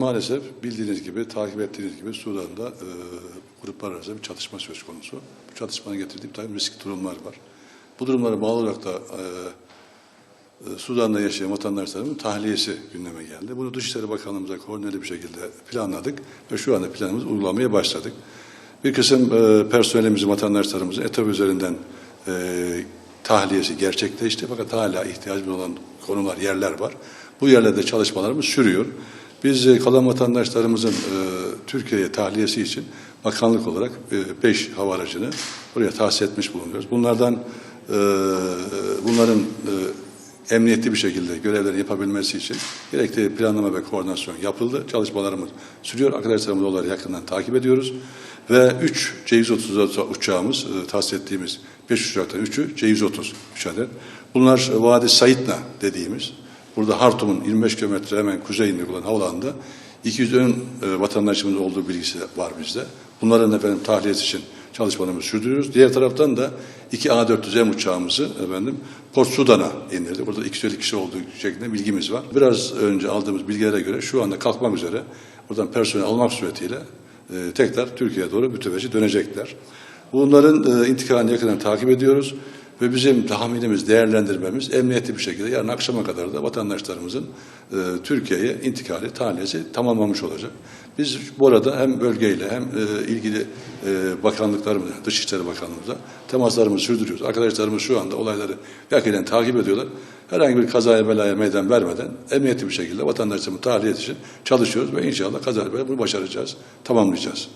Maalesef bildiğiniz gibi, takip ettiğiniz gibi Sudan'da e, gruplar arasında bir çatışma söz konusu. Bu çatışmanın getirdiği bir takım riskli durumlar var. Bu durumlara bağlı olarak da e, e, Sudan'da yaşayan vatandaşlarımın tahliyesi gündeme geldi. Bunu Dışişleri Bakanlığımıza koordineli bir şekilde planladık ve şu anda planımızı uygulamaya başladık. Bir kısım e, personelimizin, vatandaşlarımızın etap üzerinden e, tahliyesi gerçekleşti fakat hala ihtiyacımız olan konular, yerler var. Bu yerlerde çalışmalarımız sürüyor. Biz e, kalan vatandaşlarımızın e, Türkiye'ye tahliyesi için bakanlık olarak 5 hava aracını buraya tahsis etmiş bulunuyoruz. Bunlardan e, bunların e, emniyetli bir şekilde görevlerini yapabilmesi için gerekli planlama ve koordinasyon yapıldı. Çalışmalarımız sürüyor. Arkadaşlarımız onları yakından takip ediyoruz. Ve 3 C-130 uçağımız, e, tahsis ettiğimiz 5 uçaktan 3'ü C-130 üç adet. Bunlar e, Vadi Saitna dediğimiz, burada Hartum'un 25 kilometre hemen kuzeyinde olan havalanında 200 ön e, vatandaşımız olduğu bilgisi var bizde. Bunların efendim tahliyesi için çalışmalarımızı sürdürüyoruz. Diğer taraftan da iki A400M uçağımızı efendim Port Sudan'a indirdik. Burada 250 kişi olduğu şeklinde bilgimiz var. Biraz önce aldığımız bilgilere göre şu anda kalkmak üzere buradan personel almak suretiyle e, tekrar Türkiye'ye doğru müteveci dönecekler. Bunların e, intikalini yakından takip ediyoruz ve bizim tahminimiz, değerlendirmemiz emniyetli bir şekilde yarın akşama kadar da vatandaşlarımızın e, Türkiye'ye intikali, tahliyesi tamamlamış olacak. Biz bu arada hem bölgeyle hem e, ilgili e, bakanlıklarımızla, Dışişleri Bakanlığımızla temaslarımızı sürdürüyoruz. Arkadaşlarımız şu anda olayları yakinen takip ediyorlar. Herhangi bir kazaya belaya meydan vermeden emniyetli bir şekilde vatandaşlarımızın tahliyesi için çalışıyoruz ve inşallah kazaya belaya bunu başaracağız, tamamlayacağız.